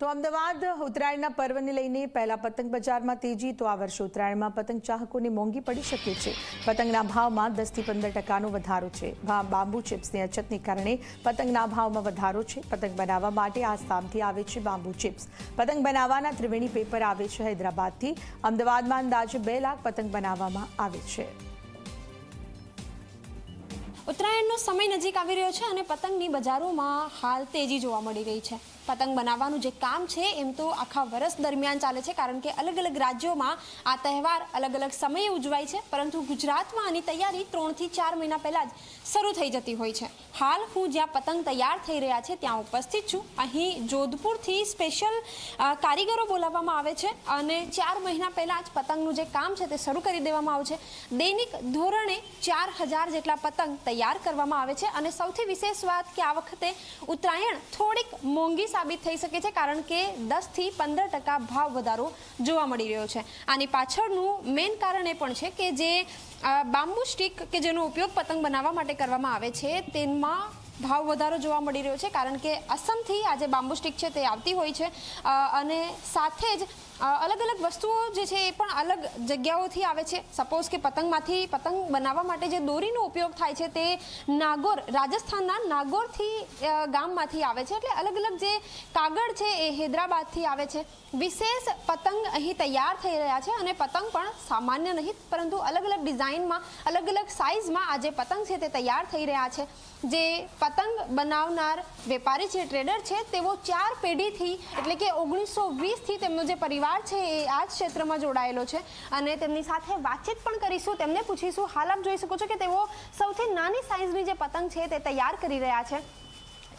તો અમદાવાદ ઉત્તરાયણના પર્વને લઈને પહેલા પતંગ બજારમાં તેજી, તો આ વર્ષે ઉત્તરાયણમાં પતંગ ચાહકોને મોંઘી પડી શકે છે. પતંગના ભાવમાં દસથી પંદર ટકાનો વધારો છે. બાંબુ ચિપ્સની અછતને કારણે પતંગના ભાવમાં વધારો છે. પતંગ બનાવવા માટે આસામથી આવે છે બાંબુ ચિપ્સ. પતંગ બનાવવાના ત્રિવેણી પેપર આવે છે હૈદરાબાદથી. અમદાવાદમાં અંદાજે બે લાખ પતંગ બનાવવામાં આવે છે. ઉત્તરાયણનો સમય નજીક આવી રહ્યો છે અને પતંગની બજારોમાં હાલ તેજી જોવા મળી રહી છે. પતંગ બનાવવાનું જે કામ છે એમ તો આખા વર્ષ દરમિયાન ચાલે છે, કારણ કે અલગ અલગ રાજ્યોમાં આ તહેવાર અલગ અલગ સમયે ઉજવાય છે, પરંતુ ગુજરાતમાં આની તૈયારી ત્રણથી ચાર મહિના પહેલાં જ શરૂ થઈ જતી હોય છે. હાલ હું જ્યાં પતંગ તૈયાર થઈ રહ્યા છે ત્યાં ઉપસ્થિત છું. અહીં જોધપુરથી સ્પેશિયલ કારીગરો બોલાવવામાં આવે છે અને ચાર મહિના પહેલાં જ પતંગનું જે કામ છે તે શરૂ કરી દેવામાં આવે છે દૈનિક ધોરણે ચાર હજાર જેટલા પતંગ તૈયાર કરવામાં આવે છે. અને સૌથી વિશેષ વાત કે આ વખતે ઉત્તરાયણ થોડીક મોંઘી સાબિત થઈ શકે છે, કારણ કે દસથી પંદર ટકા ભાવ વધારો જોવા મળી રહ્યો છે. આની પાછળનું મેઇન કારણ એ પણ છે કે જે બાંબુ સ્ટીક કે જેનો ઉપયોગ પતંગ બનાવવા માટે કરવામાં આવે છે, તેમાં ભાવ વધારો જોવા મળી રહ્યો છે, કારણ કે અસમથી આ જે બાંબુ સ્ટીક છે તે આવતી હોય છે. અને સાથે જ અલગ અલગ વસ્તુઓ જે છે એ પણ અલગ જગ્યાઓથી આવે છે. સપોઝ કે પતંગમાંથી પતંગ બનાવવા માટે જે દોરીનો ઉપયોગ થાય છે તે નાગોર, રાજસ્થાનના નાગોરથી ગામમાંથી આવે છે. એટલે અલગ અલગ જે કાગળ છે એ હૈદરાબાદથી આવે છે. વિશેષ પતંગ અહીં તૈયાર થઈ રહ્યા છે અને પતંગ પણ સામાન્ય નહીં, પરંતુ અલગ અલગ ડિઝાઇનમાં અલગ અલગ સાઇઝમાં આ જે પતંગ છે તે તૈયાર થઈ રહ્યા છે. જે પતંગ બનાવનાર વેપારી છે ટ્રેડર છે, તેઓ ચાર પેઢીથી, એટલે કે ઓગણીસો વીસથી તેમનો જે પરિવાર છે એ આ જ ક્ષેત્રમાં જોડાયેલો છે અને તેમની સાથે વાતચીત પણ કરીશું. તેમને પૂછીશું, હાલ આપ જોઈ શકો છો કે તેઓ સૌથી નાની સાઇઝની જે પતંગ છે તે તૈયાર કરી રહ્યા છે.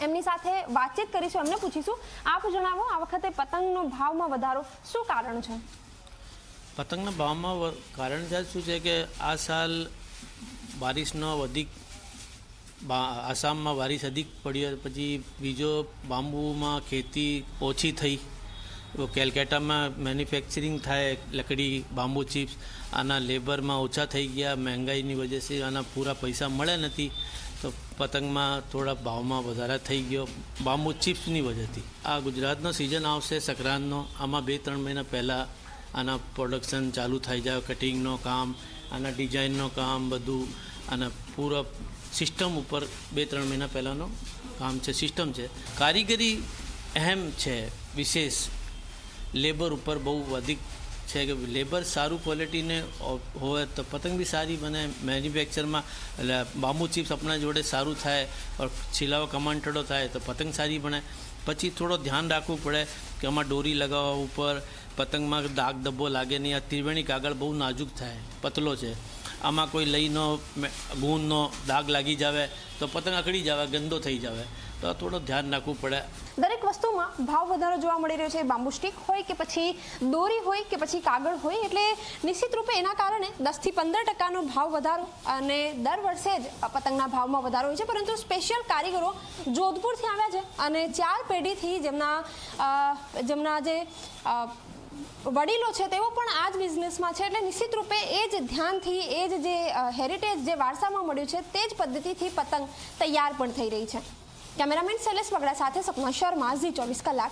એમની સાથે વાતચીત કરીશું, એમને પૂછીશું. આપ જણાવો, આ વખતે પતંગનો ભાવમાં વધારો શું કારણ છે? પતંગના ભાવમાં કારણ સાહેબ શું છે કે આ સાલ બારિશનો અધિક આસામમાં બારિશ અધિક પડ્યો પછી બીજો બાંબુમાં ખેતી ઓછી થઈ. કેલકાટામાં મેન્યુફેક્ચરિંગ થાય લકડી બાંબુ ચિપ્સ આના લેબરમાં ઓછા થઈ ગયા મહેંગાઈની વજહથી આના પૂરા પૈસા મળે નથી તો પતંગમાં થોડા ભાવમાં વધારા થઈ ગયો બાંબુ ચિપ્સની વજહથી આ ગુજરાતનો સિઝન આવશે સંક્રાંતનો આમાં બે ત્રણ મહિના પહેલાં આના પ્રોડક્શન ચાલુ થઈ જાય કટિંગનો કામ આના ડિઝાઇનનો કામ બધું આના પૂરા સિસ્ટમ ઉપર બે ત્રણ મહિના પહેલાંનો કામ છે સિસ્ટમ છે કારીગરી અહેમ છે વિશેષ લેબર ઉપર બહુ અધિક છે કે લેબર સારું ક્વોલિટીને હોય તો પતંગ બી સારી બને મેન્યુફેક્ચરમાં એટલે બાંબુ ચિપ્સ આપણા જોડે સારું થાય ઓર છિલાવો કમાન્ટડો થાય તો પતંગ સારી બને. પછી થોડો ધ્યાન રાખવું પડે કે આમાં દોરી લગાવવા ઉપર પતંગમાં દાગ ધબ્બો લાગે નહીં, આ ત્રિવેણી કાગળ બહુ નાજુક થાય, પતલો છે. આમાં કોઈ લઈનો ગુણનો દાગ લાગી જાવે તો પતંગ અકડી જાવે, ગંદો થઈ જાવે. તો થોડું ધ્યાન રાખવું પડે. વસ્તુમાં ભાવ વધારો જોવા મળી રહ્યો છે. બાંબુ સ્ટીક હોય કે પછી દોરી હોય કે પછી કાગળ હોય એટલે નિશ્ચિત રૂપે એના કારણે દસથી પંદર ટકાનો ભાવ વધારો અને દર વર્ષે જ પતંગના ભાવમાં વધારો હોય છે. પરંતુ સ્પેશિયલ કારીગરો જોધપુરથી આવ્યા છે અને ચાર પેઢીથી જેમના જેમના જે વડીલો છે તેઓ પણ આ જ બિઝનેસમાં છે. એટલે નિશ્ચિત રૂપે એ જ ધ્યાનથી, એ જ જે હેરિટેજ જે વારસામાં મળ્યું છે, તે જ પદ્ધતિથી પતંગ તૈયાર પણ થઈ રહી છે. કેમેરામેન શૈલેષ બગડા સાથે સપના શર્મા ઝી ચોવીસ કલાક.